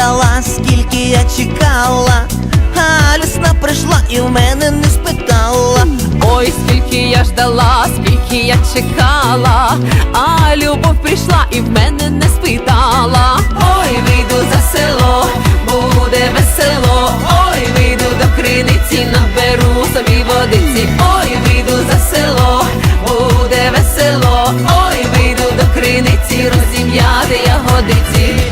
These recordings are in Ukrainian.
я скільки я чекала, а прийшла і в мене не спитала. Ой, скільки я ждала, скільки я чекала, а любов прийшла і в мене не спитала. Ой, вийду за село, буде весело. Ой, вийду до криниці, наберу собі водиці. Ой, вийду за село, буде весело. Ой, вийду до криниці, розім'яти ягодиці.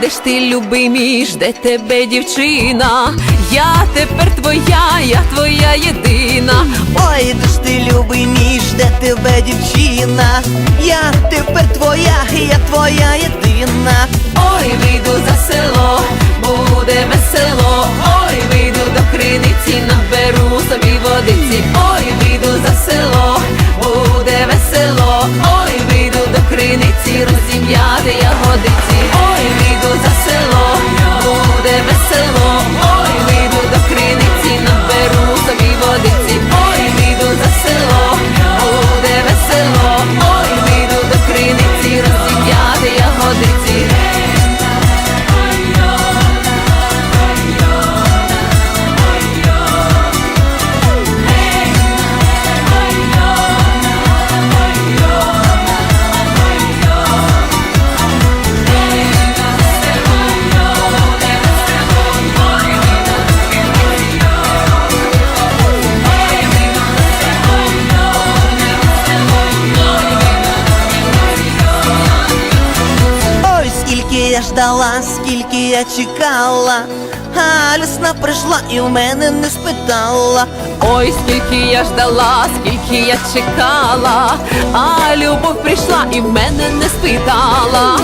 Де ж ти, любий мій, жде тебе дівчина, я тепер твоя, я твоя єдина. Ой, де ж ти любий мій, жде тебе дівчина. Я тепер твоя, я твоя єдина. Ой, вийду ждала, скільки я чекала, а весна прийшла і в мене не спитала. Ой, скільки я ждала, скільки я чекала, а любов прийшла і в мене не спитала.